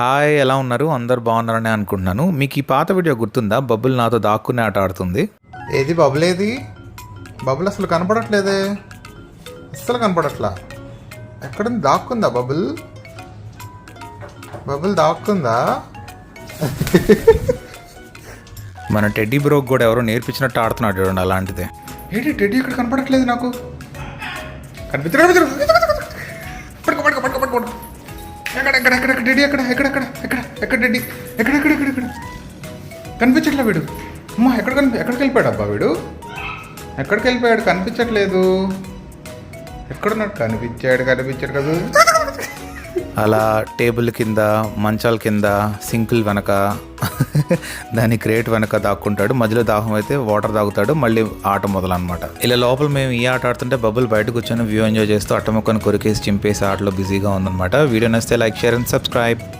Hi ఎలా ఉన్నారు? అందరు బాగున్నారని అనుకుంటున్నాను. మీకు ఈ పాత వీడియో గుర్తుందా? బబ్బుల్ నాతో దాక్కునే ఆట ఆడుతుంది. ఏది బబుల్ ఏది? బబుల్ అసలు కనపడట్లేదే. అస్సలు కనపడట్లా. ఎక్కడుంది దాక్కుందా బబుల్? బబుల్ దాక్కుందా? మన టెడ్డీ బ్రోక్ కూడా ఎవరో నేర్పించినట్టు ఆడుతున్నాడు చూడండి అలాంటిదే. ఏంటి టెడ్డీ ఇక్కడ కనపడట్లేదు నాకు? కనిపించడం ఎక్కడ ఎక్కడ ఎక్కడ ఎక్కడ టెడ్డీ ఎక్కడ ఎక్కడ ఎక్కడ ఎక్కడ ఎక్కడ టెడ్డీ ఎక్కడ ఎక్కడ ఎక్కడ ఎక్కడ? కనిపించట్లే వీడు? అమ్మా ఎక్కడ కనిపి ఎక్కడికి వెళ్ళిపోయాడు అబ్బా వీడు? ఎక్కడికి వెళ్ళిపోయాడు? కనిపించట్లేదు. ఎక్కడున్నాడు? కనిపించాడు కనిపించాడు కదా. అలా టేబుల్ కింద మంచాల కింద సింకుల్ వెనక దాని క్రేట్ వెనక దాక్కుంటాడు. మధ్యలో దాహం అయితే వాటర్ తాగుతాడు. మళ్ళీ ఆట మొదలన్నమాట. ఇలా లోపల మేము ఈ ఆట ఆడుతుంటే బబుల్ బయట కూర్చొని వ్యూ ఎంజాయ్ చేస్తూ అట్టముక్కను కొరికేసి చింపేసి ఆటలో బిజీగా ఉందన్నమాట. వీడియో నచ్చితే లైక్ షేర్ అండ్ సబ్స్క్రైబ్.